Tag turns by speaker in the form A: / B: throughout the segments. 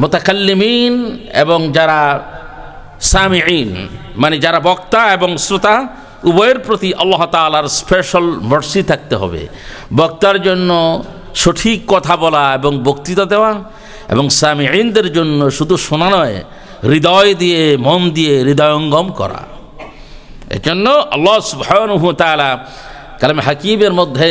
A: মোতাকাল্লিমিন এবং যারা সামিঈন মানে যারা বক্তা এবং শ্রোতা, উভয়ের প্রতি আল্লাহ তালার স্পেশাল মার্সি থাকতে হবে। বক্তার জন্য সঠিক কথা বলা এবং বক্তৃতা দেওয়া এবং সামিঈনদের জন্য শুধু শোনা নয়, হৃদয় দিয়ে, মন দিয়ে হৃদয়ঙ্গম করা। এজন্য আল্লাহ সুবহানাহু ওয়া তাআলা কালামে হাকিমের মধ্যে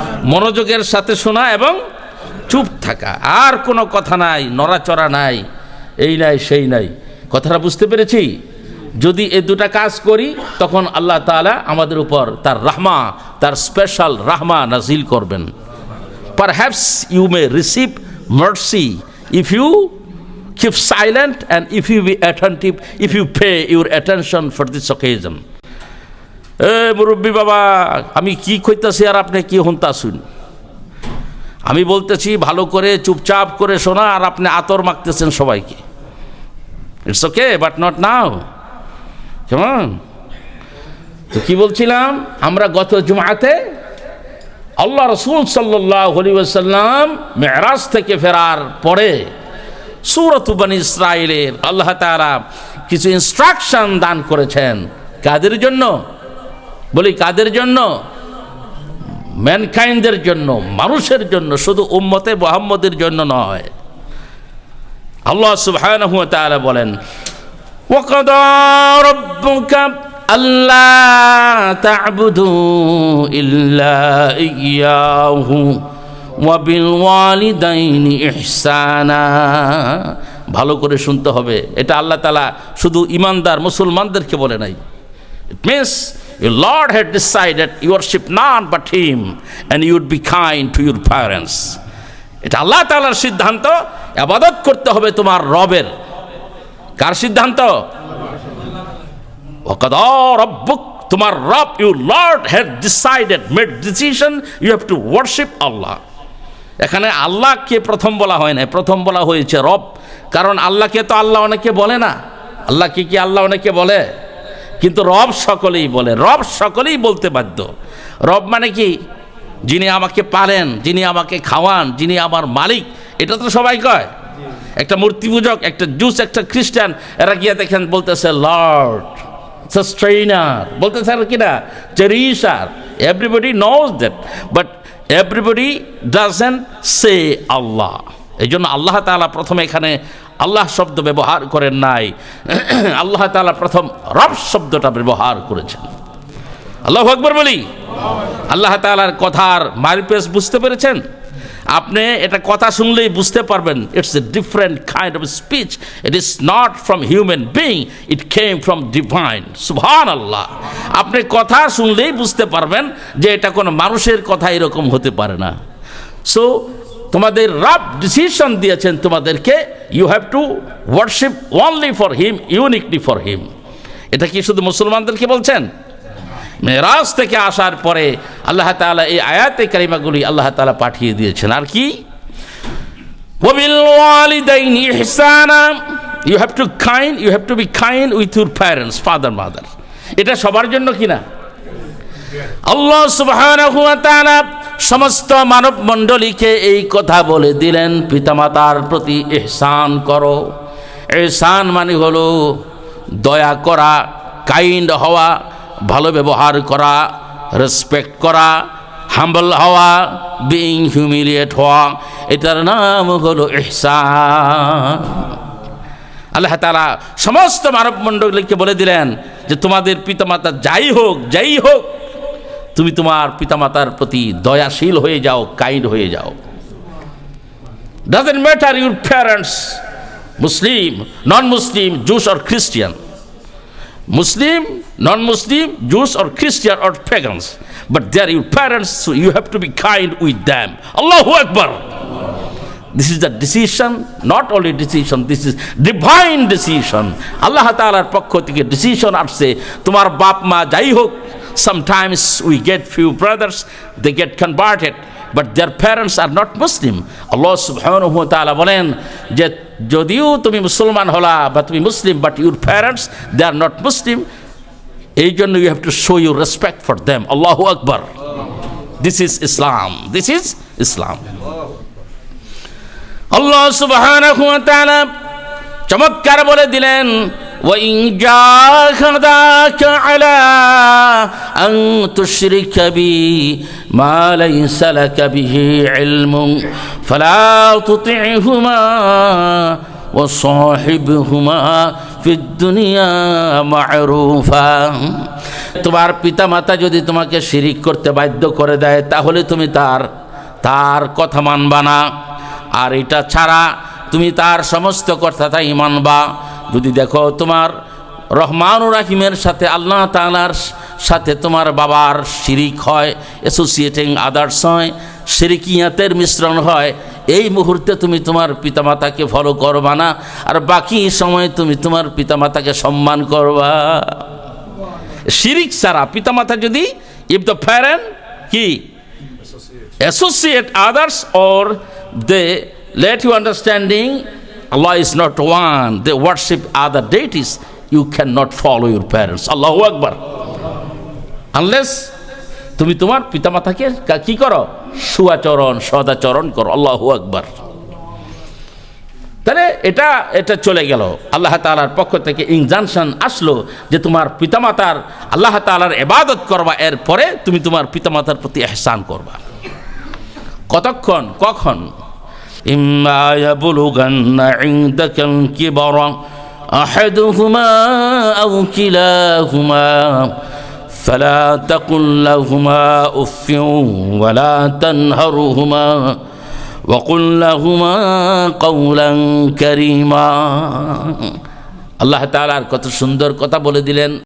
A: মনোযোগের সাথে শোনা এবং চুপ থাকা। আর কোনো কথা নাই, নড়াচড়া নাই, এই নাই, সেই নাই। কথাটা বুঝতে পেরেছি? যদি এ দুটা কাজ করি, তখন আল্লাহ তালা আমাদের উপর তার রাহমা, তার স্পেশাল রাহমা নাজিল করবেন। Perhaps you may receive mercy if you keep silent and if you be attentive if you pay your attention for this occasion এ মুরব্বী বাবা, আমি কি কইতাছি আর আপনি কি হন্তা শুন আমি বলতেছি, ভালো করে চুপচাপ করে শোনা আর আপনি আতর মাখতেছেন সবাইকে। It's okay but not now কেমন তো কি বলছিলাম? আমরা গত জুমাতে আল্লাহ রসুল সাল্লাহ সাল্লাম মেহরাজ থেকে ফেরার পরে সুরত বানি ইসরায়েলের আল্লাহ তাআলা কিছু ইনস্ট্রাকশন দান করেছেন। কাদের জন্য? বলি, কাদের জন্য? ম্যানকাইন্ডের জন্য, মানুষের জন্য, শুধু উম্মতে মোহাম্মদের জন্য নয়। আল্লাহ সুবহানাহু বলেন ইল্লা ইয়াহু বিল ভালো করে শুনতে হবে। এটা আল্লাহ তালা শুধু ইমানদার মুসলমানদেরকে বলে নাই। It your lord had decided worship not but him and you'd be kind to your parents এটা আল্লাহ তালার সিদ্ধান্ত। আবাদত করতে হবে তোমার রবের। কার সিদ্ধান্ত? তোমার রব you lord had decided made decision you have to worship Allah. এখানে আল্লাহকে প্রথম বলা হয় না প্রথম বলা হয়েছে রব। কারণ আল্লাহকে তো আল্লাহ অনেকে বলে না। আল্লাহকে কি আল্লাহ অনেকে বলে? কিন্তু রব সকলেই বলে, রব সকলেই বলতে বাধ্য। রব মানে কি? যিনি আমাকে পালেন, যিনি আমাকে খাওয়ান, যিনি আমার মালিক, এটা তো সবাই কয়। একটা মূর্তি পূজক একটা জুস, একটা খ্রিস্টান, এরা গিয়ে দেখেন বলতেছে, লর্ড সাস্টেইনার বলতেছে আর কি কিনা cherisher. Everybody knows that but everybody doesn't say Allah এই জন্য আল্লাহ তালা প্রথমে এখানে আল্লাহ শব্দ ব্যবহার করেন নাই। আল্লাহ তালা প্রথম রব শব্দটা ব্যবহার করেছেন। আল্লাহ আকবর বলি। আল্লাহ তালার কথার মারিপেস বুঝতে পেরেছেন? আপনি এটা কথা শুনলেই বুঝতে পারবেন it's a different kind of speech it is not from human being it came from divine সুভান আল্লাহ আপনি কথা শুনলেই বুঝতে পারবেন যে এটা কোনো মানুষের কথা এরকম হতে পারে না। সো তোমাদের রাব ডিসিশন দিয়েছেন তোমাদেরকে you have to worship only for him uniquely for him এটা কি শুধু মুসলমানদেরকে বলছেন? মেরাজ থেকে আসার পরে আল্লাহ তালা এই আয়াতে কারিমাগুলি আল্লাহ তালা পাঠিয়ে দিয়েছেন। আর কি? You have to kind you have to be kind with your parents father mother এটা সবার জন্য কিনা আল্লাহ তাআলা সমস্ত মানব মণ্ডলীকে এই কথা বলে দিলেন, পিতামাতার প্রতি ইহসান করো। ইহসান মানে হলো দয়া করা, কাইন্ড হওয়া, ভালো ব্যবহার করা রেসপেক্ট করা হাম্বল হওয়া বিং হিউমিলিয়েট হওয়া, এটার নাম হলো ইহসান আল্লাহ তালা সমস্ত মানব মণ্ডলীকে বলে দিলেন যে তোমাদের পিতামাতা যাই হোক যাই হোক তুমি তোমার পিতামাতার প্রতি দয়াশীল হয়ে যাও কাইন্ড হয়ে যাও doesn't matter your parents Muslim non Muslim Jews or Christian Muslim non-Muslim, Jews or Christian or pagans. But they are your parents, so you have to be kind with them. Allahu Akbar. This is the decision not only decision this is divine decision Allah তালার পক্ষ থেকে decision আসছে তোমার বাপ মা যাই হোক sometimes we get few brothers, they get converted, but their parents are not muslim. Allah subhanahu wa ta'ala বলেন যে যদিও তুমি মুসলমান হলা বা তুমি Muslim but your parents they are not Muslim এই জন্য you have to show your respect for them Allah Akbar this is Islam this is Islam Allah সুবহানাহু ওয়া তাআলা চমৎকার বলে দিলেন وإن جاهداك على أن تشرك بي ما ليس لك به علم فلا تطعهما وصاحبهما في الدنيا معروفا তোমার পিতামাতা যদি তোমাকে শিরিক করতে বাধ্য করে দেয় তাহলে তুমি তার তার কথা মানবা না আর এটা ছাড়া তুমি তার সমস্ত কথাটাই মানবা যদি দেখো তোমার রহমান রাহিমের সাথে আল্লাহ তালার সাথে তোমার বাবার শিরিক হয় অ্যাসোসিয়েটিং আদার্স হয়, শিরিকিয়াতের মিশ্রণ হয়, এই মুহূর্তে তুমি তোমার পিতামাতাকে ফলো করবা না, আর বাকি সময় তুমি তোমার পিতামাতাকে সম্মান করবা। শিরিক ছাড়া পিতামাতা যদি ইফ দ্য প্যারেন্ট কি? Associate others or they let you understanding Allah is not one. They worship other deities. You cannot follow your parents. Allahu Akbar. Unless তুমি তোমার পিতামাতাকে কা- কি করো? সুয়াচরণ, সদাচরণ করো। আল্লাহু আকবার। তাহলে এটা এটা চলে গেল। আল্লাহ তালার পক্ষ থেকে ইনজানশন আসলো যে তোমার পিতামাতার, আল্লাহ তালার এবাদত করবা। এর পরে তুমি তোমার পিতামাতার প্রতি এহসান করবা। কতক্ষণ? কখন? ইম্মা ইয়াবলুগান্না ইনদাকাল কিবরা আহাদুহুমা আও কিলাহুমা فلا تقل لهما اف ولا تنهرهما وقل لهما قولا كريما আল্লাহ তাআলার কত সুন্দর কথা বলে দিলেন